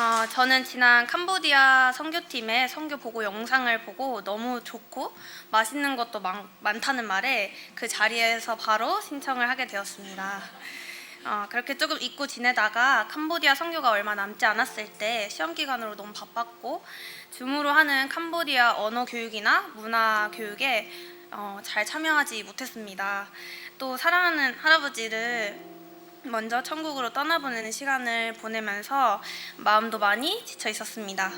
어, 저는 지난 캄보디아 선교팀의 선교 보고 영상을 보고 너무 좋고 맛있는 것도 많, 많다는 말에 그 자리에서 바로 신청을 하게 되었습니다. 어, 그렇게 조금 잊고 지내다가 캄보디아 선교가 얼마 남지 않았을 때 시험 기간으로 너무 바빴고 줌으로 하는 캄보디아 언어 교육이나 문화 교육에 어, 잘 참여하지 못했습니다. 또 사랑하는 할아버지를 먼저 천국으로 떠나보내는 시간을 보내면서 마음도 많이 지쳐 있었습니다.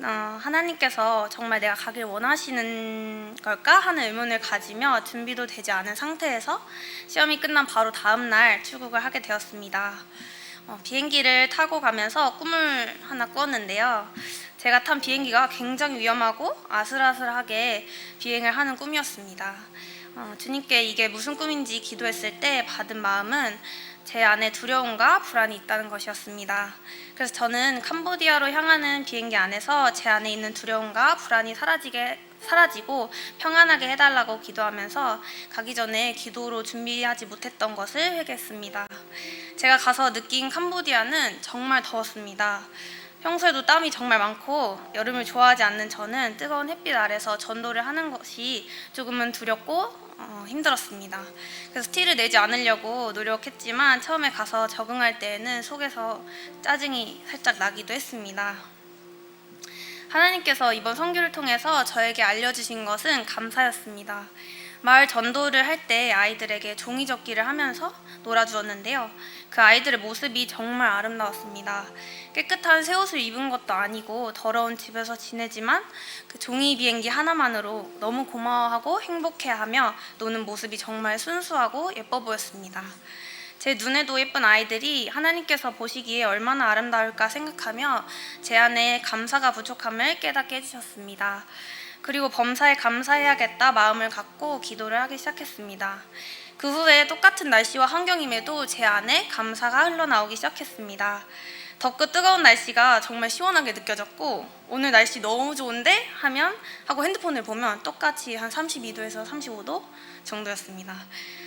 어, 하나님께서 정말 내가 가길 원하시는 걸까 하는 의문을 가지며 준비도 되지 않은 상태에서 시험이 끝난 바로 다음 날 출국을 하게 되었습니다. 어, 비행기를 타고 가면서 꿈을 하나 꾸었는데요. 제가 탄 비행기가 굉장히 위험하고 아슬아슬하게 비행을 하는 꿈이었습니다. 어, 주님께 이게 무슨 꿈인지 기도했을 때 받은 마음은 제 안에 두려움과 불안이 있다는 것이었습니다. 그래서 저는 캄보디아로 향하는 비행기 안에서 제 안에 있는 두려움과 불안이 사라지게 사라지고 평안하게 해달라고 기도하면서 가기 전에 기도로 준비하지 못했던 것을 회개했습니다. 제가 가서 느낀 캄보디아는 정말 더웠습니다. 평소에도 땀이 정말 많고 여름을 좋아하지 않는 저는 뜨거운 햇빛 아래서 전도를 하는 것이 조금은 두렵고 어, 힘들었습니다. 그래서 티를 내지 않으려고 노력했지만 처음에 가서 적응할 때에는 속에서 짜증이 살짝 나기도 했습니다. 하나님께서 이번 선교를 통해서 저에게 알려주신 것은 감사였습니다. 마을 전도를 할 때 아이들에게 종이 접기를 하면서 놀아주었는데요. 그 아이들의 모습이 정말 아름다웠습니다. 깨끗한 새 옷을 입은 것도 아니고 더러운 집에서 지내지만 그 종이 비행기 하나만으로 너무 고마워하고 행복해하며 노는 모습이 정말 순수하고 예뻐 보였습니다. 제 눈에도 예쁜 아이들이 하나님께서 보시기에 얼마나 아름다울까 생각하며 제 안에 감사가 부족함을 깨닫게 해주셨습니다. 그리고 범사에 감사해야겠다 마음을 갖고 기도를 하기 시작했습니다. 그 후에 똑같은 날씨와 환경임에도 제 안에 감사가 흘러나오기 시작했습니다. 덥고 뜨거운 날씨가 정말 시원하게 느껴졌고 오늘 날씨 너무 좋은데 하면 하고 핸드폰을 보면 똑같이 한 32도에서 35도 정도였습니다.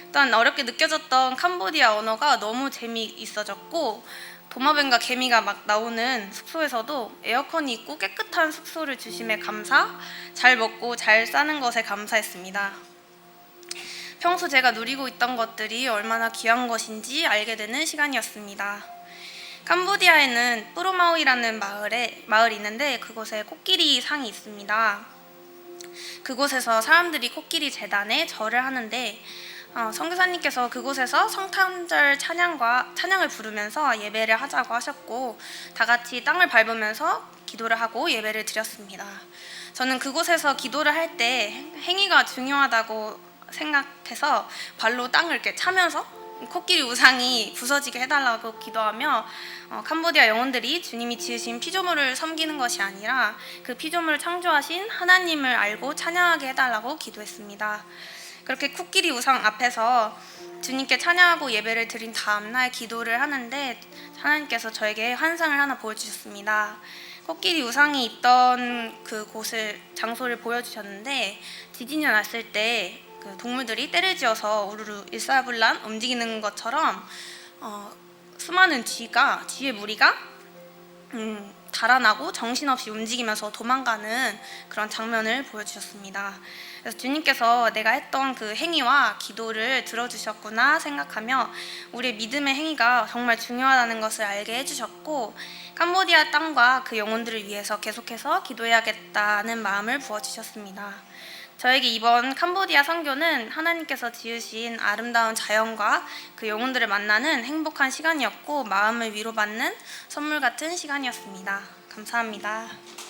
일단 어렵게 느껴졌던 캄보디아 언어가 너무 재미있어졌고 도마뱀과 개미가 막 나오는 숙소에서도 에어컨이 있고 깨끗한 숙소를 주심에 감사, 잘 먹고 잘 사는 것에 감사했습니다. 평소 제가 누리고 있던 것들이 얼마나 귀한 것인지 알게 되는 시간이었습니다. 캄보디아에는 뿌로마우이라는 마을에 마을이 있는데 그곳에 코끼리 상이 있습니다. 그곳에서 사람들이 코끼리 재단에 절을 하는데 어, 선교사님께서 그곳에서 성탄절 찬양과 찬양을 부르면서 예배를 하자고 하셨고 다 같이 땅을 밟으면서 기도를 하고 예배를 드렸습니다. 저는 그곳에서 기도를 할 때 행위가 중요하다고 생각해서 발로 땅을 이렇게 차면서 코끼리 우상이 부서지게 해달라고 기도하며 어, 캄보디아 영혼들이 주님이 지으신 피조물을 섬기는 것이 아니라 그 피조물을 창조하신 하나님을 알고 찬양하게 해달라고 기도했습니다. 그렇게 코끼리 우상 앞에서 주님께 찬양하고 예배를 드린 다음 날 기도를 하는데 하나님께서 저에게 환상을 하나 보여주셨습니다. 코끼리 우상이 있던 그 곳을 장소를 보여주셨는데 지진이 났을 때 그 동물들이 때를 지어서 우르르 일사불란 움직이는 것처럼 어, 수많은 쥐가 쥐의 무리가 음, 달아나고 정신없이 움직이면서 도망가는 그런 장면을 보여주셨습니다. 그래서 주님께서 내가 했던 그 행위와 기도를 들어주셨구나 생각하며 우리의 믿음의 행위가 정말 중요하다는 것을 알게 해주셨고 캄보디아 땅과 그 영혼들을 위해서 계속해서 기도해야겠다는 마음을 부어주셨습니다. 저에게 이번 캄보디아 선교는 하나님께서 지으신 아름다운 자연과 그 영혼들을 만나는 행복한 시간이었고 마음을 위로받는 선물 같은 시간이었습니다. 감사합니다.